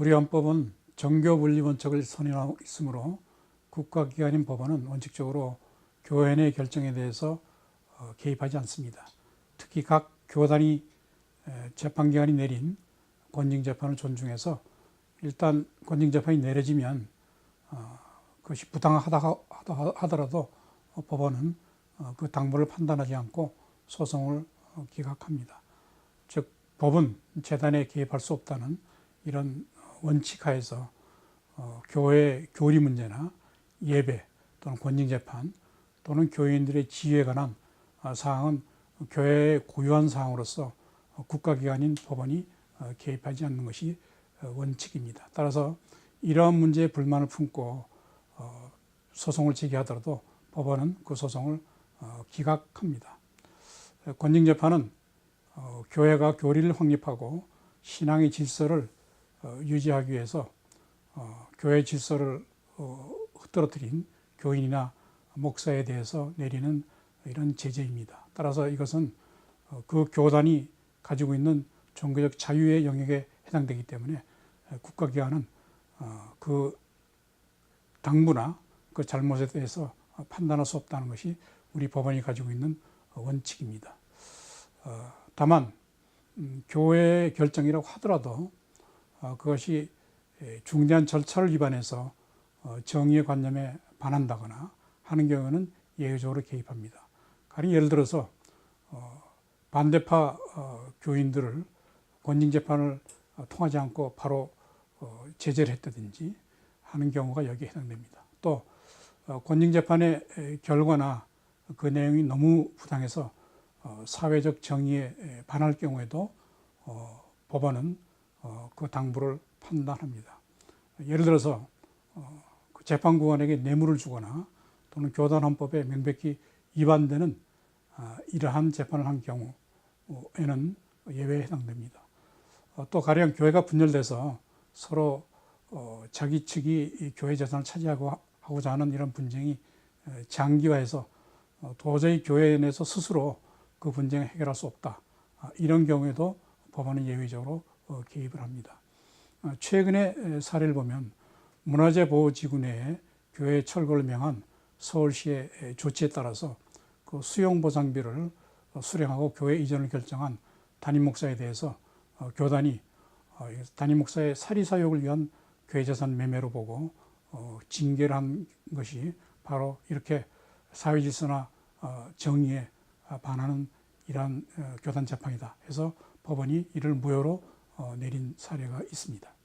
우리 헌법은 정교 분리 원칙을 선언하고 있으므로 국가기관인 법원은 원칙적으로 교회 내 결정에 대해서 어, 개입하지 않습니다. 특히 각 교단이 에, 재판기관이 내린 권징재판을 존중해서 일단 권징재판이 내려지면 어, 그것이 부당하다 하다- 하더라도 어, 법원은 어, 그 당부를 판단하지 않고 소송을 어, 기각합니다. 즉 법은 재단에 개입할 수 없다는 이런 원칙하에서 어, 교회 교리 문제나 예배 또는 권징 재판 또는 교인들의 지위에 관한 어, 사항은 교회의 고유한 사항으로서 어, 국가기관인 법원이 어, 개입하지 않는 것이 어, 원칙입니다. 따라서 이러한 문제에 불만을 품고 어, 소송을 제기하더라도 법원은 그 소송을 어, 기각합니다. 어, 권징재판은 어, 교회가 교리를 확립하고 신앙의 질서를 어, 유지하기 위해서 어, 교회 질서를 어, 흐트러뜨린 교인이나 목사에 대해서 내리는 이런 제재입니다. 따라서 이것은 어, 그 교단이 가지고 있는 종교적 자유의 영역에 해당되기 때문에 에, 국가기관은 어, 그 당부나 그 잘못에 대해서 판단할 수 없다는 것이 우리 법원이 가지고 있는 원칙입니다. 어, 다만 음, 교회의 결정이라고 하더라도 어, 그것이 에, 중대한 절차를 위반해서 어, 정의의 관념에 반한다거나 하는 경우는 예외적으로 개입합니다. 가령 예를 들어서 어, 반대파 어, 교인들을 권징 재판을 어, 통하지 않고 바로 어, 제재를 했다든지 하는 경우가 여기에 해당됩니다. 또 어, 권징 재판의 에, 결과나 그 내용이 너무 부당해서 어, 사회적 정의에 에, 반할 경우에도 어, 법원은 어, 그 당부를 판단합니다. 예를 들어서 어, 그 재판국원에게 뇌물을 주거나 또는 교단 헌법에 명백히 위반되는 아, 이러한 재판을 한 경우에는 예외에 해당됩니다. 어, 또 가령 교회가 분열돼서 서로 어, 자기 측이 이 교회 재산을 차지하고 하고자 하는 이런 분쟁이 에, 장기화해서 어, 도저히 교회 내에서 스스로 그 분쟁을 해결할 수 없다. 아, 이런 경우에도 법원은 예외적으로 어, 개입을 합니다. 어, 최근의 에, 사례를 보면 문화재 보호지구 내에 교회 철거를 명한 서울시의 에, 조치에 따라서 그 수용 보상비를 어, 수령하고 교회 이전을 결정한 담임 목사에 대해서 어, 교단이 어, 이 담임 목사의 사리 사욕을 위한 교회 재산 매매로 보고 어, 징계를 한 것이 바로 이렇게 사회 질서나 어, 정의에 아, 반하는 이러한 어, 교단 재판이다 해서 법원이 이를 무효로 어, 내린 사례가 있습니다.